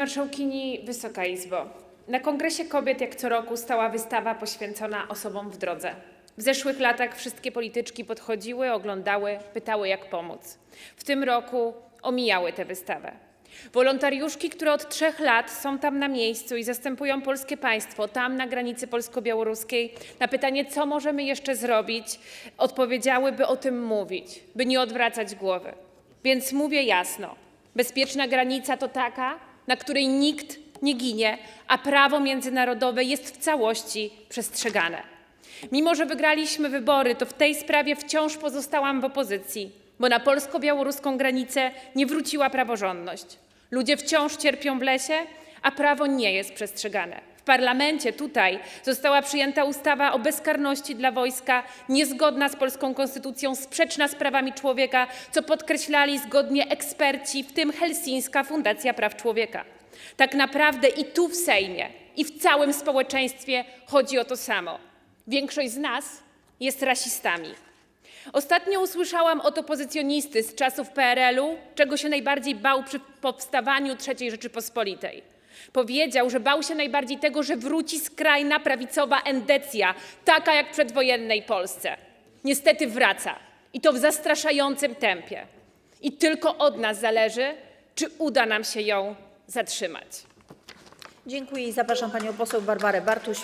Marszałkini, Wysoka Izbo. Na Kongresie Kobiet jak co roku stała wystawa poświęcona osobom w drodze. W zeszłych latach wszystkie polityczki podchodziły, oglądały, pytały jak pomóc. W tym roku omijały tę wystawę. Wolontariuszki, które od trzech lat są tam na miejscu i zastępują polskie państwo, tam na granicy polsko-białoruskiej, na pytanie, co możemy jeszcze zrobić, odpowiedziały, by o tym mówić, by nie odwracać głowy. Więc mówię jasno: bezpieczna granica to taka, na której nikt nie ginie, a prawo międzynarodowe jest w całości przestrzegane. Mimo, że wygraliśmy wybory, to w tej sprawie wciąż pozostałam w opozycji, bo na polsko-białoruską granicę nie wróciła praworządność. Ludzie wciąż cierpią w lesie, a prawo nie jest przestrzegane. Parlamencie tutaj została przyjęta ustawa o bezkarności dla wojska, niezgodna z polską konstytucją, sprzeczna z prawami człowieka, co podkreślali zgodnie eksperci, w tym Helsińska Fundacja Praw Człowieka. Tak naprawdę i tu w Sejmie, i w całym społeczeństwie chodzi o to samo. Większość z nas jest rasistami. Ostatnio usłyszałam od opozycjonisty z czasów PRL-u, czego się najbardziej bał przy powstawaniu III Rzeczypospolitej. Powiedział, że bał się najbardziej tego, że wróci skrajna prawicowa endecja, taka jak w przedwojennej Polsce. Niestety wraca i to w zastraszającym tempie. I tylko od nas zależy, czy uda nam się ją zatrzymać. Dziękuję i zapraszam panią poseł Barbarę Bartuś,